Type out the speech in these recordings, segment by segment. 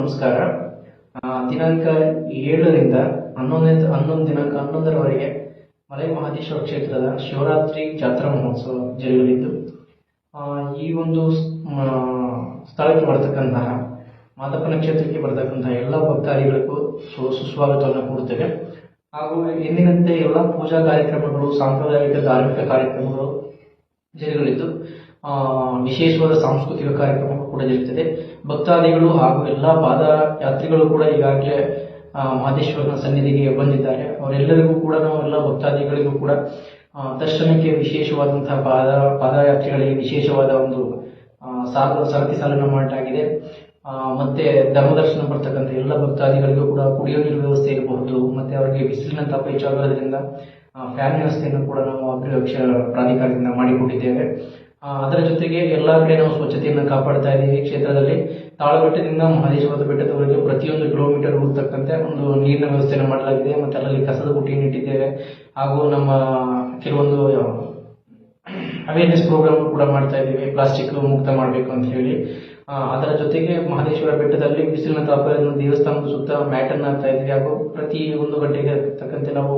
ನಮಸ್ಕಾರ. ದಿನಾಂಕ ಏಳರಿಂದ ಹನ್ನೊಂದನೇ, ಹನ್ನೊಂದು ದಿನಾಂಕ ಹನ್ನೊಂದರವರೆಗೆ ಮಲೆ ಮಹದೇಶ್ವರ ಕ್ಷೇತ್ರದ ಶಿವರಾತ್ರಿ ಜಾತ್ರಾ ಮಹೋತ್ಸವ ಜರುಗಲಿದ್ದು ಈ ಒಂದು ಸ್ಥಳಕ್ಕೆ ಬರ್ತಕ್ಕಂತಹ ಮಾದಪ್ಪನ ಕ್ಷೇತ್ರಕ್ಕೆ ಬರ್ತಕ್ಕಂತಹ ಎಲ್ಲ ಭಕ್ತಾದಿಗಳಿಗೂ ಸು- ಸುಸ್ವಾಗತವನ್ನು ಕೊಡುತ್ತೇವೆ ಹಾಗೂ ಎಂದಿನಂತೆ ಎಲ್ಲ ಪೂಜಾ ಕಾರ್ಯಕ್ರಮಗಳು, ಸಾಂಪ್ರದಾಯಿಕ ಧಾರ್ಮಿಕ ಕಾರ್ಯಕ್ರಮಗಳು ಜರುಗಲಿದ್ದು ವಿಶೇಷವಾದ ಸಾಂಸ್ಕೃತಿಕ ಕಾರ್ಯಕ್ರಮ ಕೂಡ ಜರುಗುತ್ತದೆ ಭಕ್ತಾದಿಗಳು ಹಾಗೂ ಎಲ್ಲ ಪಾದಯಾತ್ರಿಗಳು ಕೂಡ ಈಗಾಗಲೇ ಮಹದೇಶ್ವರನ ಸನ್ನಿಧಿಗೆ ಬಂದಿದ್ದಾರೆ. ಅವರೆಲ್ಲರಿಗೂ ಕೂಡ ನಾವು ಎಲ್ಲ ಭಕ್ತಾದಿಗಳಿಗೂ ಕೂಡ ದರ್ಶನಕ್ಕೆ ವಿಶೇಷವಾದಂತಹ ಪಾದ, ಪಾದಯಾತ್ರಿಗಳಿಗೆ ವಿಶೇಷವಾದ ಒಂದು ಸಾಲು ಸರತಿ ಸಾಲನ್ನು ಮಾಡಲಾಗಿದೆ ಮತ್ತೆ ಧರ್ಮದರ್ಶನ ಬರ್ತಕ್ಕಂಥ ಎಲ್ಲ ಭಕ್ತಾದಿಗಳಿಗೂ ಕೂಡ ಕುಡಿಯೋ ನೀರು ವ್ಯವಸ್ಥೆ ಇರಬಹುದು. ಮತ್ತೆ ಅವರಿಗೆ ಬಿಸಿಲಿನ ತಾಪ ಹೆಚ್ಚಾಗೋದ್ರಿಂದ ಫ್ಯಾನ್ ವ್ಯವಸ್ಥೆಯನ್ನು ಕೂಡ ನಾವು ಅಭಿವೃದ್ಧಿ ಪ್ರಾಧಿಕಾರದಿಂದ ಮಾಡಿಕೊಟ್ಟಿದ್ದೇವೆ. ಅದರ ಜೊತೆಗೆ ಎಲ್ಲ ಕಡೆ ನಾವು ಸ್ವಚ್ಛತೆಯನ್ನು ಕಾಪಾಡ್ತಾ ಇದ್ದೀವಿ ಕ್ಷೇತ್ರದಲ್ಲಿ. ತಾಳಬೆಟ್ಟದಿಂದ ಮಹದೇಶ್ವರದ ಬೆಟ್ಟದವರೆಗೆ ಪ್ರತಿಯೊಂದು ಕಿಲೋಮೀಟರ್ ಹೋಗ್ತಕ್ಕಂತೆ ಒಂದು ನೀರಿನ ವ್ಯವಸ್ಥೆಯನ್ನು ಮಾಡಲಾಗಿದೆ. ಮತ್ತೆ ಅಲ್ಲಲ್ಲಿ ಕಸದ ಬುಟ್ಟಿಯನ್ನು ಇಟ್ಟಿದ್ದೇವೆ. ಹಾಗೂ ನಮ್ಮ ಕೆಲವೊಂದು ಅವೇರ್ನೆಸ್ ಪ್ರೋಗ್ರಾಮ್ ಕೂಡ ಮಾಡ್ತಾ ಇದ್ದೀವಿ. ಪ್ಲಾಸ್ಟಿಕ್ ಮುಕ್ತ ಮಾಡಬೇಕು ಅಂತ ಹೇಳಿ. ಅದರ ಜೊತೆಗೆ ಮಹದೇಶ್ವರ ಬೆಟ್ಟದಲ್ಲಿ ಬಿಸಿಲಿನ ತಾಪವನ್ನು ದೇವಸ್ಥಾನದ ಸುತ್ತ ಮ್ಯಾಟ್ ಅನ್ನು ಹಾಕ್ತಾ ಇದ್ದೀವಿ ಹಾಗೂ ಪ್ರತಿ ಒಂದು ಗಂಟೆಗೆ ತಕ್ಕಂತೆ ನಾವು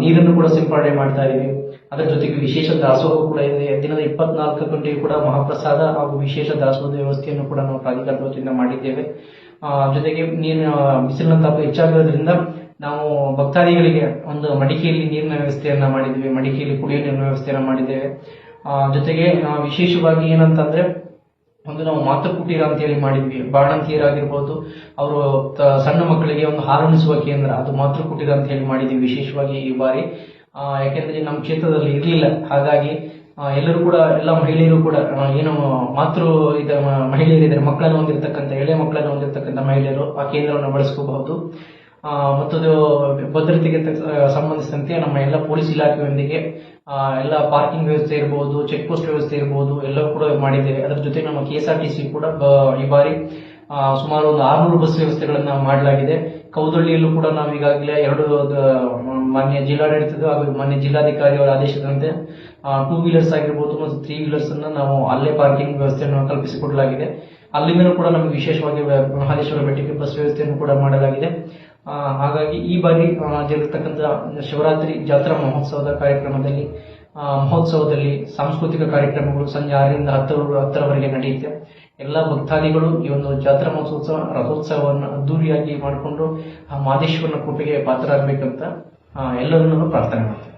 ನೀರನ್ನು ಕೂಡ ಸಿಂಪಡಣೆ ಮಾಡ್ತಾ ಇದ್ದೀವಿ ಅದರ ಜೊತೆಗೆ ವಿಶೇಷ ದಾಸೋಹ ಕೂಡ ಇದೆ. ದಿನದ ಇಪ್ಪತ್ನಾಲ್ಕು ಗಂಟೆಗೂ ಕೂಡ ಮಹಾಪ್ರಸಾದ ಹಾಗೂ ವಿಶೇಷ ದಾಸೋಹದ ವ್ಯವಸ್ಥೆಯನ್ನು ಕೂಡ ನಾವು ಪ್ರಾಧಿಕಾರದ ವತಿಯಿಂದ ಮಾಡಿದ್ದೇವೆ ಜೊತೆಗೆ ನೀರಿನ ಬಿಸಿಲಿನ ತಾಪ ಹೆಚ್ಚಾಗಿರೋದ್ರಿಂದ ನಾವು ಭಕ್ತಾದಿಗಳಿಗೆ ಒಂದು ಮಡಿಕೆಯಲ್ಲಿ ನೀರಿನ ವ್ಯವಸ್ಥೆಯನ್ನ ಮಾಡಿದ್ದೇವೆ. ಮಡಿಕೆಯಲ್ಲಿ ಕುಡಿಯುವ ನೀರಿನ ವ್ಯವಸ್ಥೆಯನ್ನ ಮಾಡಿದ್ದೇವೆ. ಜೊತೆಗೆ ವಿಶೇಷವಾಗಿ ಏನಂತಂದ್ರೆ ಒಂದು ನಾವು ಮಾತೃ ಕುಟೀರ ಅಂತ ಹೇಳಿ ಮಾಡಿದ್ವಿ. ಬಾಣಂತಿಯರಾಗಿರ್ಬೋದು, ಅವರು ಸಣ್ಣ ಮಕ್ಕಳಿಗೆ ಒಂದು ಹಾಲುಣಿಸುವ ಕೇಂದ್ರ, ಅದು ಮಾತೃ ಕುಟೀರ ಅಂತ ಹೇಳಿ ಮಾಡಿದ್ವಿ ವಿಶೇಷವಾಗಿ ಈ ಬಾರಿ. ಯಾಕೆಂದ್ರೆ ನಮ್ಮ ಕ್ಷೇತ್ರದಲ್ಲಿ ಇರಲಿಲ್ಲ. ಹಾಗಾಗಿ ಎಲ್ಲರೂ ಕೂಡ, ಎಲ್ಲ ಮಹಿಳೆಯರು ಕೂಡ ಏನು ಮಾತೃ ಇದ, ಮಹಿಳೆಯರಿದ್ದಾರೆ ಮಕ್ಕಳನ್ನು ಹೊಂದಿರತಕ್ಕಂಥ ಎಳೆ ಮಕ್ಕಳನ್ನು ಹೊಂದಿರತಕ್ಕಂಥ ಮಹಿಳೆಯರು ಆ ಕೇಂದ್ರವನ್ನು ಬಳಸ್ಕೋಬಹುದು. ಆ, ಮತ್ತು ಅದು ಭದ್ರತೆಗೆ ಸಂಬಂಧಿಸಿದಂತೆ ನಮ್ಮ ಎಲ್ಲ ಪೊಲೀಸ್ ಇಲಾಖೆಯೊಂದಿಗೆ ಎಲ್ಲ ಪಾರ್ಕಿಂಗ್ ವ್ಯವಸ್ಥೆ ಇರಬಹುದು ಚೆಕ್ ಪೋಸ್ಟ್ ವ್ಯವಸ್ಥೆ ಇರಬಹುದು ಎಲ್ಲವೂ ಕೂಡ ಮಾಡಿದ್ದೇವೆ. ಅದರ ಜೊತೆ ನಮ್ಮ ಕೆ ಕೂಡ ಈ ಬಾರಿ ಸುಮಾರು ಒಂದು ಆರ್ನೂರು ಬಸ್ ವ್ಯವಸ್ಥೆಗಳನ್ನ ಮಾಡಲಾಗಿದೆ. ಕೌದಳ್ಳಿಯಲ್ಲೂ ಕೂಡ ನಾವು ಈಗಾಗಲೇ ಎರಡು ಮಾನ್ಯ ಜಿಲ್ಲಾಡಳಿತದ ಹಾಗೂ ಮಾನ್ಯ ಜಿಲ್ಲಾಧಿಕಾರಿ ಅವರ ಆದೇಶದಂತೆ ಟೂ ವೀಲರ್ಸ್ ಆಗಿರ್ಬೋದು ಮತ್ತು ತ್ರೀ ವೀಲರ್ಸ್ ಅನ್ನ ನಾವು ಅಲ್ಲೇ ಪಾರ್ಕಿಂಗ್ ವ್ಯವಸ್ಥೆಯನ್ನು ಕಲ್ಪಿಸಿಕೊಡಲಾಗಿದೆ. ಅಲ್ಲಿಂದ ಕೂಡ ನಮಗೆ ವಿಶೇಷವಾಗಿ ಮಹಾದೇಶ್ವರ ಬೆಟ್ಟಕ್ಕೆ ಬಸ್ ವ್ಯವಸ್ಥೆಯನ್ನು ಕೂಡ ಮಾಡಲಾಗಿದೆ. ಹಾಗಾಗಿ ಈ ಬಾರಿ ಜರುಗತಕ್ಕಂಥ ಶಿವರಾತ್ರಿ ಜಾತ್ರಾ ಮಹೋತ್ಸವದ ಕಾರ್ಯಕ್ರಮದಲ್ಲಿ ಮಹೋತ್ಸವದಲ್ಲಿ ಸಾಂಸ್ಕೃತಿಕ ಕಾರ್ಯಕ್ರಮಗಳು ಸಂಜೆ ಆರರಿಂದ ಹತ್ತರ ಹತ್ತರವರೆಗೆ ನಡೆಯುತ್ತೆ. ಎಲ್ಲ ಭಕ್ತಾದಿಗಳು ಈ ಒಂದು ಜಾತ್ರಾ ಮಹೋತ್ಸವ, ರಥೋತ್ಸವವನ್ನು ಅದ್ದೂರಿಯಾಗಿ ಮಾಡಿಕೊಂಡು, ಆ ಮಾದೇಶ್ವರನ ಕೃಪೆಗೆ ಪಾತ್ರರಾಗಬೇಕಂತ ಎಲ್ಲರನ್ನೂ ಪ್ರಾರ್ಥನೆ ಮಾಡ್ತೇನೆ.